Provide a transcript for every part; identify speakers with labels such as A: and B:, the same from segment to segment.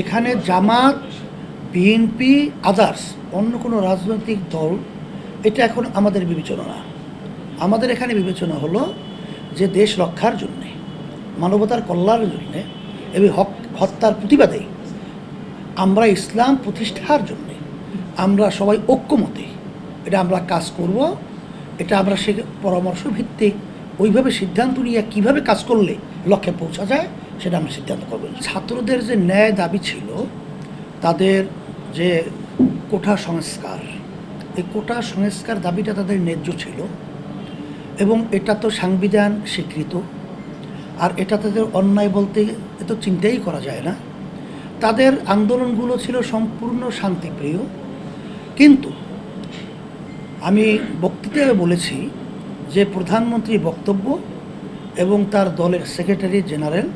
A: এখানে জামাত BNP others অন্য কোনো রাজনৈতিক দল, এটা এখন আমাদের বিবেচনা। না আমাদের এখানে বিবেচনা হলো যে দেশ রক্ষার জন্যে, মানবতার কল্যাণের জন্যে, এবং হক, হত্যার প্রতিবাদে আমরা ইসলাম প্রতিষ্ঠার জন্যে, আমরা সবাই ঐক্যমতে এটা আমরা কাজ করব, এটা আমরা সে পরামর্শ ভিত্তিক ওইভাবে সিদ্ধান্ত নিয়ে কীভাবে কাজ করলে লক্ষ্যে পৌঁছা যায় সেটা আমরা সিদ্ধান্ত করব। ছাত্রদের যে ন্যায় দাবি ছিল, তাদের যে কোঠা সংস্কার, এই কোটা সংস্কার দাবিটা তাদের ন্যায্য ছিল এবং এটা তো সাংবিধান স্বীকৃত। আর এটা তাদের অন্যায় বলতে এ তো চিন্তাই করা যায় না। তাদের আন্দোলনগুলো ছিল সম্পূর্ণ শান্তিপ্রিয়। কিন্তু আমি বক্তৃতায় বলেছি যে প্রধানমন্ত্রী বক্তব্য এবং তার দলের সেক্রেটারি জেনারেল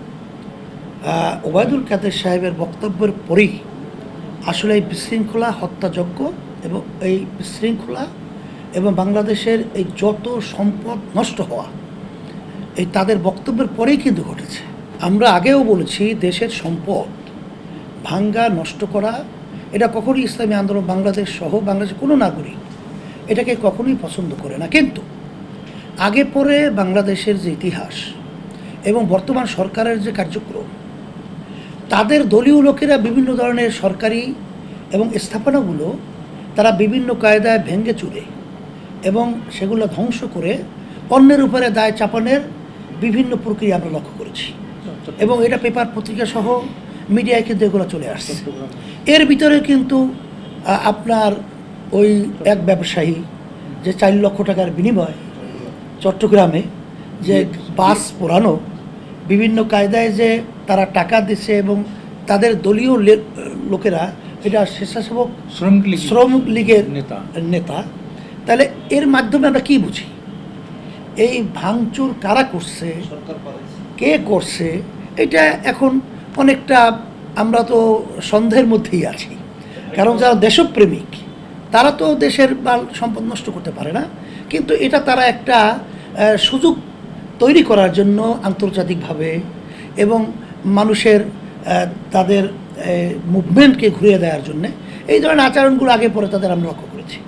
A: ওবায়দুল কাদের সাহেবের বক্তব্যের পরেই আসলে এই বিশৃঙ্খলা হত্যাযজ্ঞ এবং এই বিশৃঙ্খলা এবং বাংলাদেশের এই যত সম্পদ নষ্ট হওয়া, এই তাদের বক্তব্যের পরেই কিন্তু ঘটেছে। আমরা আগেও বলেছি, দেশের সম্পদ ভাঙ্গা, নষ্ট করা, এটা কখনোই ইসলামী আন্দোলন বাংলাদেশ সহ বাংলাদেশের কোনো নাগরিক এটাকে কখনোই পছন্দ করে না। কিন্তু আগে পরে বাংলাদেশের যে ইতিহাস এবং বর্তমান সরকারের যে কার্যক্রম তাদের দলীয় লোকেরা বিভিন্ন ধরনের সরকারি এবং স্থাপনাগুলো তারা বিভিন্ন কায়দায় ভেঙে চুরে এবং সেগুলো ধ্বংস করে অন্যের উপরে দায় চাপানের বিভিন্ন প্রক্রিয়া আমরা লক্ষ্য করেছি। এবং এটা পেপার, পত্রিকা সহ মিডিয়ায় কিন্তু এগুলো চলে আসছে। এর ভিতরে কিন্তু আপনার ওই এক ব্যবসায়ী যে চার লক্ষ টাকার বিনিময় চট্টগ্রামে যে বাস পোড়ানো, বিভিন্ন কায়দায় যে তারা টাকা দিচ্ছে এবং তাদের দলীয় লে- লোকেরা এটা স্বেচ্ছাসেবক
B: শ্রমিক লীগ
A: শ্রম লীগের
B: নেতা।
A: নেতা। তাহলে এর মাধ্যমে আমরা কি বুঝি? এই ভাঙচুর কারা করছে? কে করছে? এটা এখন অনেকটা আমরা তো সন্দেহের মধ্যেই আছি। কারণ যারা দেশপ্রেমিক তারা তো দেশের মাল সম্পদ নষ্ট করতে পারে না। কিন্তু এটা তারা একটা সুযোগ তৈরি করার জন্য আন্তর্জাতিকভাবে এবং মানুষের তাদের মুভমেন্টকে ঘুরিয়ে দেওয়ার জন্য এই ধরনের আচরণগুলো আগে পরে তাদের আমরা লক্ষ্য করেছি।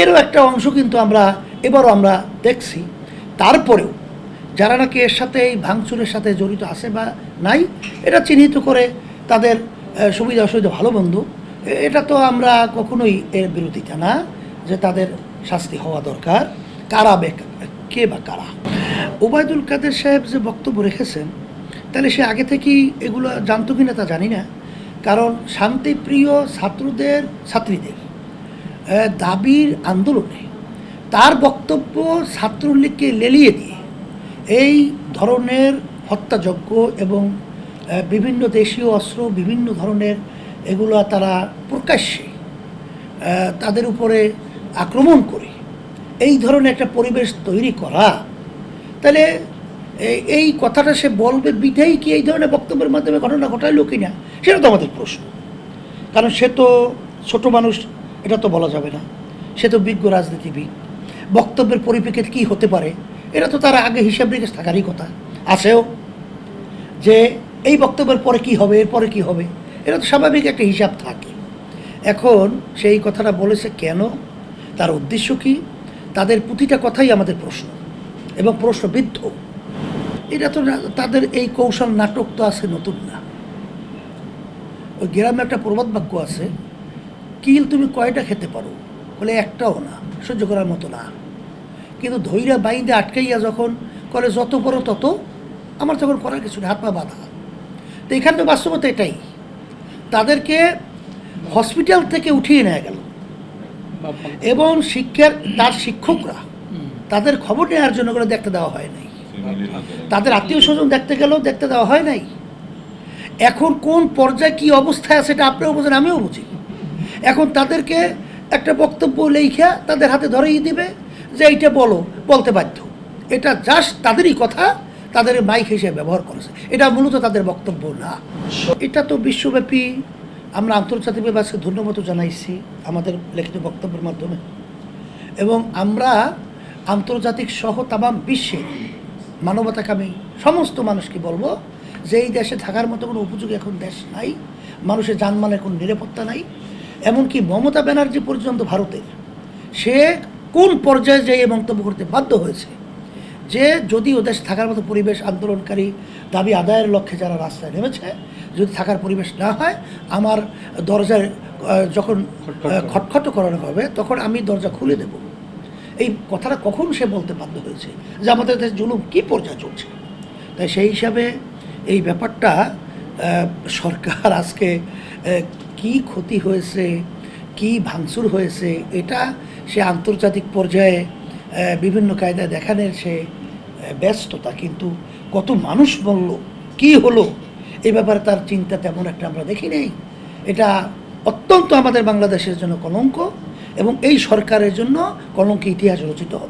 A: এরও একটা অংশ কিন্তু আমরা, এবারও আমরা দেখছি, তারপরেও যারা নাকি এর সাথে এই ভাঙচুরের সাথে জড়িত আছে বা নাই, এটা চিহ্নিত করে তাদের সুবিধা অসুবিধা ভালো বন্ধু এটা তো আমরা কখনোই এর বিরোধিতা না যে তাদের শাস্তি হওয়া দরকার, কারা কে বা কারা। ওবায়দুল কাদের সাহেব যে বক্তব্য রেখেছেন তাহলে সে আগে থেকেই এগুলো জানতো কিনা তা জানি না। কারণ শান্তিপ্রিয় ছাত্রদের, ছাত্রীদের দাবির আন্দোলনে তার বক্তব্য ছাত্রলীগকে লেলিয়ে দিয়ে এই ধরনের হত্যাযজ্ঞ এবং বিভিন্ন দেশীয় অস্ত্র, বিভিন্ন ধরনের এগুলো তারা প্রকাশ্যে তাদের উপরে আক্রমণ করে, এই ধরনের একটা পরিবেশ তৈরি করা, তাহলে এই কথাটা সে বলবে বিধেই কি এই ধরনের বক্তব্যের মাধ্যমে ঘটনা ঘটাইলো কি না সেটা তো আমাদের প্রশ্ন। কারণ সে তো ছোট মানুষ, এটা তো বলা যাবে না। সে তো বিজ্ঞ রাজনীতিবিদ। বক্তব্যের পরিপ্রেক্ষিতে কী হতে পারে, এটা তো তার আগে হিসাব নিকেশ থাকারই কথা। আছেও যে এই বক্তব্যের পরে কি হবে, এরপরে কি হবে, এটা তো স্বাভাবিক একটা হিসাব থাকে। এখন সেই কথাটা বলেছে কেন? তার উদ্দেশ্য কি? তাদের প্রতিটা কথাই আমাদের প্রশ্ন। এবং প্রশ্নবিদ্ধ। এটা তো তাদের এই কৌশল নাটক তো আছে নতুন না। ওই গ্রামে একটা প্রবাদ বাক্য আছে কিল তুমি কয়টা খেতে পারো? বলে একটাও না সহ্য করার মতো না। কিন্তু ধৈর্য বাইন্দে আটকাইয়া যখন করে যত বড় তত আমার তখন করার কিছু হাত পা বাঁধা। তো এখানে তো বাস্তবতা এটাই। তাদেরকে হসপিটাল থেকে উঠিয়ে নেওয়া গেল। এবং শিক্ষার তার শিক্ষকরা তাদের খবর নেওয়ার জন্য করে দেখতে দেওয়া হয় নাই। তাদের আত্মীয় স্বজন দেখতে গেলেও দেখতে দেওয়া হয় নাই। এখন কোন পর্যায়ে কি অবস্থায় আছে সেটা আপনিও বোঝেন, আমিও বুঝি। এখন তাদেরকে একটা বক্তব্য লেখা তাদের হাতে ধরেই দিবে যে এইটা বলো, বলতে বাধ্য। এটা জাস্ট তাদেরই কথা, তাদের মাইক হিসেবে ব্যবহার করেছে। এটা মূলত তাদের বক্তব্য না। এটা তো বিশ্বব্যাপী। আমরা আন্তর্জাতিকভাবে আজকে ধন্যবাদ জানাইছি আমাদের লিখিত বক্তব্যের মাধ্যমে। এবং আমরা আন্তর্জাতিক সহ তামাম বিশ্বে মানবতাকামী সমস্ত মানুষকে বলব যে এই দেশে থাকার মতো কোনো উপযোগী এখন দেশ নাই মানুষের জানমালের কোনো নিরাপত্তা নাই এমনকি মমতা ব্যানার্জি পর্যন্ত ভারতের সে কোন পর্যায়ে যে এই মন্তব্য করতে বাধ্য হয়েছে? যে যদি ও দেশে থাকার মতো পরিবেশ আন্দোলনকারী দাবি আদায়ের লক্ষ্যে যারা রাস্তায় নেমেছে যদি থাকার পরিবেশ না হয় আমার দরজায় যখন খটখট করানো হবে তখন আমি দরজা খুলে দেব। এই কথাটা কখন সে বলতে বাধ্য হয়েছে? যে আমাদের দেশে জুলুম কী পর্যায়ে চলছে? তাই সেই হিসাবে এই ব্যাপারটা সরকার আজকে কি ক্ষতি হয়েছে, কি ভাঙচুর হয়েছে, এটা সে আন্তর্জাতিক পর্যায়ে বিভিন্ন কায়দায় দেখানোর সে ব্যস্ততা। কিন্তু কত মানুষ বলল, কি হলো? এই ব্যাপারে তার চিন্তা তেমন একটা আমরা দেখি নেই। এটা অত্যন্ত আমাদের বাংলাদেশের জন্য কলঙ্ক। এবং এই সরকারের জন্য কলঙ্ক ইতিহাস রচিত হবে।